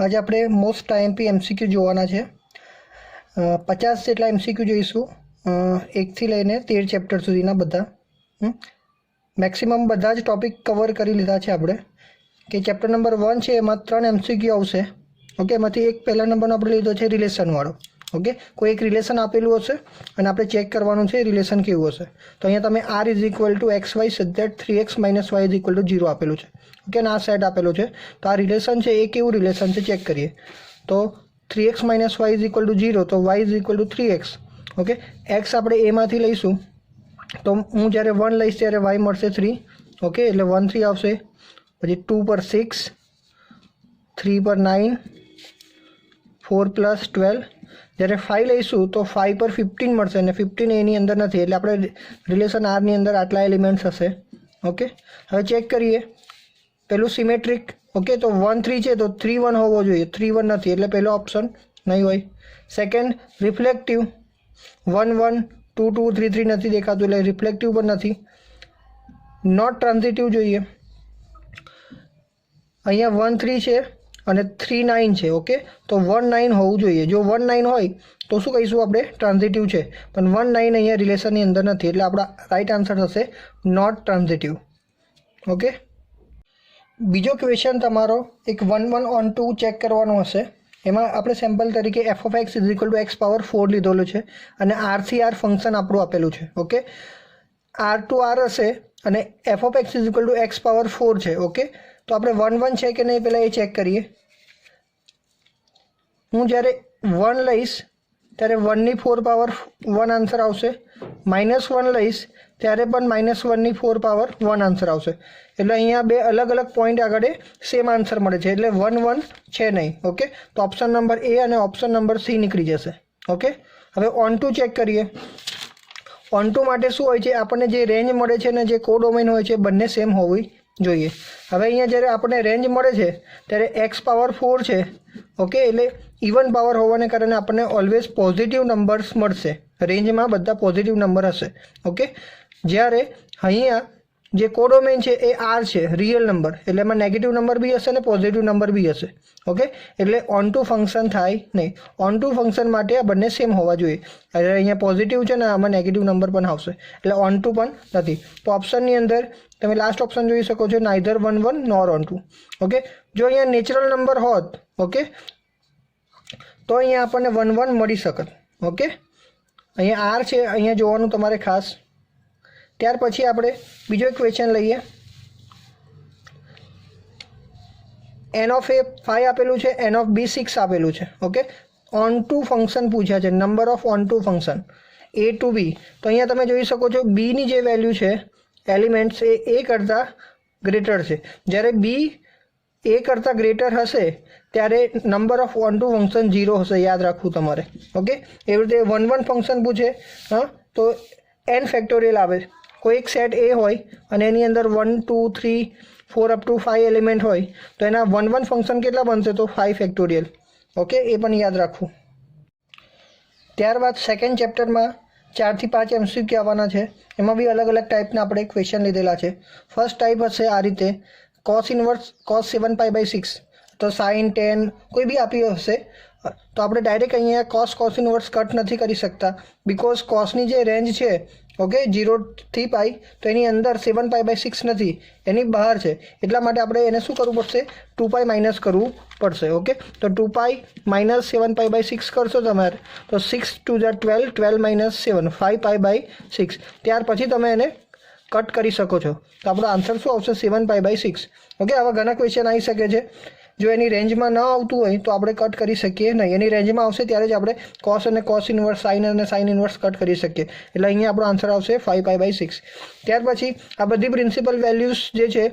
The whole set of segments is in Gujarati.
આજે આપણે મોસ્ટ આઈએમપી એમસીક્યુ જોવાના છે. પચાસ જેટલા એમસીક્યુ જોઈશું. એકથી લઈને તેર ચેપ્ટર સુધીના બધા. મેક્સિમમ બધા જ ટોપિક કવર કરી લીધા છે આપણે. કે ચેપ્ટર નંબર વન છે, એમાં ત્રણ એમસીક્યુ આવશે. ઓકે એમાંથી એક પહેલા નંબરનો આપણે લીધો છે રિલેશનવાળો ઓકે? કોઈ એક રિલેશન આપેલું હશે અને આપણે ચેક કરવાનું છે રિલેશન કેવું હશે. તો અહીંયા તમે R is equal to X Y such that three X minus Y is equal to zero આપેલું છે. ઓકે? અને આ સેટ આપેલું છે. તો આ રિલેશન છે એ કેવું રિલેશન છે ચેક કરીએ. તો three X minus Y is equal to zero તો Y is equal to three X okay? X આપણે એમાંથી લઈશું. તો હું જ્યારે વન લઈશ ત્યારે વાય મળશે થ્રી ઓકે? એટલે વન થ્રી આવશે. પછી ટુ પર સિક્સ થ્રી પર નાઇન ફોર પ્લસ ટ્વેલ્વ. જ્યારે ફાઇવ લઈશું તો ફાઇવ પર ફિફ્ટીન મળશે અને ફિફ્ટીન એની અંદર નથી. એટલે આપણે રિલેશન આરની અંદર આટલા એલિમેન્ટ્સ હશે. ઓકે હવે ચેક કરીએ. પેલું સિમેટ્રિક ઓકે તો વન થ્રી છે તો થ્રી વન હોવો જોઈએ. થ્રી વન નથી. એટલે પહેલો ઓપ્શન નહીં હોય. Second reflective one one two two three three નથી દેખાતું. એટલે રિફ્લેક્ટિવ પણ નથી. નોટ ટ્રાન્ઝિટિવ જોઈએ. અહીંયા વન થ્રી છે. અને થ્રી નાઇન છે, ઓકે? તો વન નાઇન હોવું જોઈએ. જો વન નાઇન હોય, તો શું કહીશું આપણે? ટ્રાન્ઝિટિવ છે. પણ વન નાઇન અહીંયા રિલેશનની અંદર નથી, એટલે આપણા રાઈટ આન્સર થશે નોટ ટ્રાન્ઝિટિવ. ઓકે? બીજો ક્વેશ્ચન તમારો એક one one onto check કરવાનો હશે. એમાં આપણે સેમ્પલ તરીકે f of x is equal to x power four લીધેલું છે અને આરસીઆર ફંક્શન આપણું આપેલું છે, ઓકે? આર ટુ આર હશે અને f of x is equal to x power four છે, ઓકે? તો આપણે વન વન છે કે નહીં પહેલાં એ ચેક કરીએ. હું જ્યારે વન લઈશ, ત્યારે વનની ફોર પાવર વન આન્સર આવશે. માઇનસ વન લઈશ, ત્યારે પણ માઇનસ વનની ફોર પાવર વન આન્સર આવશે. એટલે અહીંયા બે અલગ અલગ પોઈન્ટ આગળ સેમ આન્સર મળે છે. એટલે વન વન છે નહીં ઓકે તો ઓપ્શન નંબર એ અને ઓપ્શન નંબર સી નીકળી જશે ઓકે હવે ઓન ટુ ચેક કરીએ. ઓન ટુ માટે શું હોય છે? આપણને જે રેન્જ મળે છે ને જે કોડોમેન હોય છે, બંને સેમ હોવી જોઈએ. હવે અહીંયા જ્યારે આપણને રેન્જ મળે છે, ત્યારે એક્સ પાવર ફોર છે. ઓકે એટલે ઇવન પાવર હોવાને કારણે આપણને ઓલવેઝ પોઝિટિવ નંબર્સ મળશે. રેન્જમાં બધા પોઝિટિવ નંબર હશે. ઓકે જ્યારે અહીંયા જે કોડોમેન છે એ આર છે રિયલ નંબર એટલે એમાં નેગેટિવ નંબર બી હશે અને પોઝિટિવ નંબર બી હશે. ઓકે એટલે ઓન ટુ ફંક્શન થાય નહીં. ઓન ટુ ફંક્શન માટે આ બંને સેમ હોવા જોઈએ. એટલે અહીંયા પોઝિટિવ છે ને આમાં નેગેટિવ નંબર પણ આવશે. એટલે ઓન ટુ પણ નથી. તો ઓપ્શનની અંદર તમે લાસ્ટ ઓપ્શન જોઈ શકો છો neither one one nor onto okay જો અહીંયા નેચરલ નંબર હોત ઓકે તો અહીંયા આપણને વન વન મળી શકત. ઓકે અહીંયા આર છે, અહીંયા જોવાનું તમારે ખાસ ત્યાર પછી આપણે બીજો એક ક્વેશ્ચન લઈએ. એન ઓફ એ ફાઈવ આપેલું છે એન ઓફ બી સિક્સ આપેલું છે ઓકે ઓન ટુ ફંક્શન પૂછ્યા છે number of onto function A to B તો અહીંયા તમે જોઈ શકો છો બીની જે વેલ્યુ છે એલિમેન્ટ્સ એ એ કરતાં ગ્રેટર છે. જ્યારે બી એ કરતાં ગ્રેટર હશે, ત્યારે number of one to function zero હશે, યાદ રાખવું તમારે ઓકે એવી રીતે વન વન ફંક્શન પૂછે, હા? તો એન ફેક્ટોરિયલ આવે. કોઈ એક સેટ એ હોય અને એની અંદર one two three four up to five element હોય, તો એના વન વન ફંક્શન કેટલા બનશે તો ફાઇવ ફેક્ટોરિયલ ઓકે એ પણ યાદ રાખવું. ત્યારબાદ સેકન્ડ ચેપ્ટરમાં ચારથી પાંચ એમસીક્યુ આવવાના છે. એમાં બી અલગ અલગ ટાઈપના આપણે ક્વેશ્ચન લીધેલા છે. ફર્સ્ટ ટાઈપ હશે આ રીતે cos inverse cos seven pi by six તો સાઇન ટેન કોઈ બી આપ્યું હશે, તો આપણે ડાયરેક્ટ અહીંયા કોસ કોસ ઇન્વર્સ કટ નથી કરી શકતા બિકોઝ કોસની જે રેન્જ છે ઓકે જીરોથી પાઈ તો એની અંદર સેવન પાઈ બાય સિક્સ નથી, એની બહાર છે. એટલા માટે આપણે એને શું કરવું પડશે? ટુ પાઈ માઇનસ કરવું પડશે, ઓકે? તો two pi minus seven pi by six કરશો તમારે, તો six two Jha twelve twelve minus seven five pi by six ત્યાર પછી તમે એને કટ કરી શકો છો. તો આપણો આન્સર શું આવશે? Seven pi by six okay, આવા ઘણા ક્વેશ્ચન આવી શકે છે. જો એની રેન્જમાં ન આવતું હોય તો આપણે કટ કરી શકીએ નહીં. એની રેન્જમાં આવશે ત્યારે જ આપણે કોસ અને કોસ ઇન્વર્સ સાઇન અને સાઇન ઇન્વર્સ કટ કરી શકીએ. એટલે અહીંયા આપણો આન્સર આવશે ફાઇવ પાઈ બાય સિક્સ ત્યાર પછી આ બધી પ્રિન્સિપલ વેલ્યુઝ જે છે,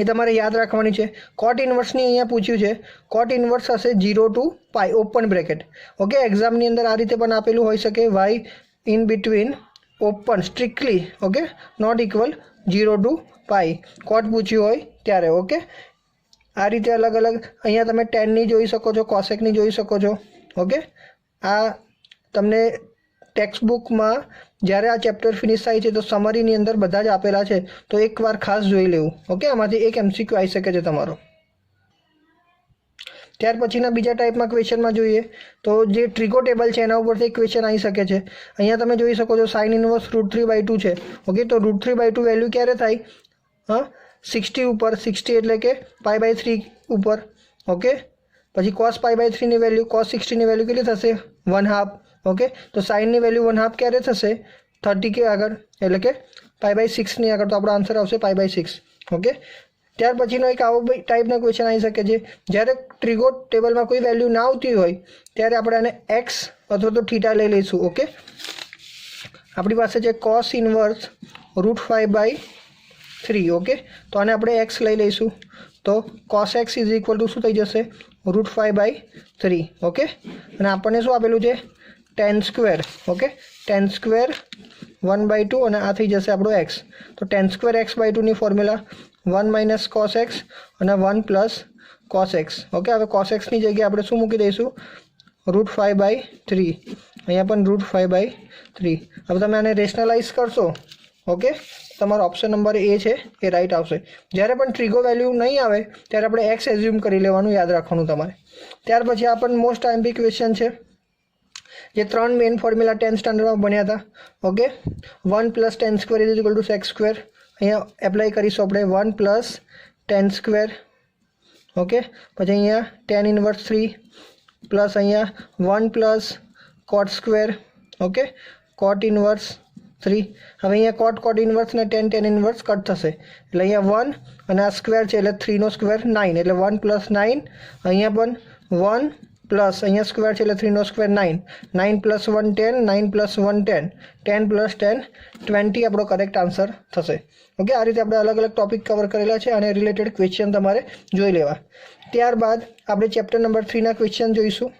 એ તમારે યાદ રાખવાની છે. કોટ ઇન્વર્સની અહીંયા પૂછ્યું છે. કોટ ઇન્વર્સ હશે zero two pi open bracket okay એક્ઝામની અંદર આ રીતે પણ આપેલું હોઈ શકે. Y in between open strictly okay not equal zero two pi cot પૂછ્યું હોય ત્યારે ઓકે આ રીતે અલગ અલગ, અહીંયા તમે ટેનની જોઈ શકો છો કોસેકની જોઈ શકો છો, ઓકે? આ તમને ટેક્સ્ટ બુકમાં જ્યારે આ ચેપ્ટર ફિનિશ થાય છે, તો સમરીની અંદર બધા જ આપેલા છે, તો એકવાર ખાસ જોઈ લેવું, ઓકે? આમાંથી એક એમસીક્યુ આવી શકે છે તમારો. ત્યાર પછીના બીજા ટાઈપમાં ક્વેશ્ચનમાં જોઈએ, તો જે ટ્રિગો ટેબલ છે, એના ઉપરથી ક્વેશ્ચન આવી શકે છે. અહીંયા તમે જોઈ શકો છો sine inverse root three by two છે, ઓકે? તો root three by two value ક્યારે થાય? હા? સિક્સટી ઉપર સિક્સટી એટલે કે પાઈ બાય થ્રી ઉપર ઓકે પછી કોસ પાઈ બાય થ્રીની વેલ્યુ કોસ સિક્સટીની વેલ્યુ કેટલી થશે વન હાફ ઓકે તો સાઇનની વેલ્યુ વન હાફ ક્યારે થશે થર્ટી કે આગળ એટલે કે પાઈ બાય સિક્સની આગળ તો આપણો આન્સર આવશે પાઈ બાય સિક્સ ઓકે ત્યાર પછીનો એક આવો ટાઈપનો ક્વેશ્ચન આવી શકે છે જ્યારે ટ્રિગો ટેબલમાં કોઈ વેલ્યુ ના આવતી હોય ત્યારે આપણે આને એક્સ અથવા તો થીટા લઈ લઈશું ઓકે આપણી પાસે છે cos inverse root five by three okay તો આને આપણે એક્સ લઈ લઈશું તો cos x is equal to શું થઈ જશે root five by three okay અને આપણને શું આપેલું છે tan square okay tan square one by two અને આ થઈ જશે આપણો એક્સ તો tan square x by ટુની formula one minus cos x અને one plus cos x okay હવે કોસ એક્સની જગ્યાએ આપણે શું મૂકી દઈશું રૂટ ફાઈવ બાય થ્રી અહીંયા પણ રૂટ ફાઈવ બાય થ્રી હવે તમે આને રેશનલાઇઝ કરશો ઓકે તમારો ઓપ્શન નંબર એ છે, એ રાઈટ આવશે. જ્યારે પણ ટ્રીગો વેલ્યુ નહીં આવે, ત્યારે આપણે એક્સ એઝ્યુમ કરી લેવાનું યાદ રાખવાનું તમારે. ત્યાર પછી આ પણ મોસ્ટ આઈમ્પી ક્વેશ્ચન છે. જે ત્રણ મેઇન ફોર્મ્યુલા ટેન સ્ટાન્ડર્ડમાં ભણ્યા હતા. Okay one plus tan square is equal to sec square અહીંયા એપ્લાય કરીશું આપણે one plus tan square okay પછી અહીંયા ટેન ઇનવર્સ થ્રી પ્લસ અહીંયા one plus cot square okay cot inverse three હવે અહીંયા કોટ કોટ ઇનવર્સ ને ટેન ટેન ઇનવર્સ કટ થશે. એટલે અહીંયા વન અને આ સ્ક્વેર છે, એટલે થ્રીનો સ્ક્વેર નાઇન એટલે વન પ્લસ નાઇન અહીંયા પણ વન પ્લસ અહીંયા સ્ક્વેર છે, એટલે થ્રીનો square nine nine plus one ten nine plus one ten ten plus ten twenty આપણો કરેક્ટ આન્સર થશે. ઓકે આ રીતે આપણે અલગ અલગ ટોપિક કવર કરેલા છે અને રિલેટેડ ક્વેશ્ચન તમારે જોઈ લેવા. ત્યારબાદ આપણે ચેપ્ટર નંબર થ્રીના ક્વેશ્ચન જોઈશું.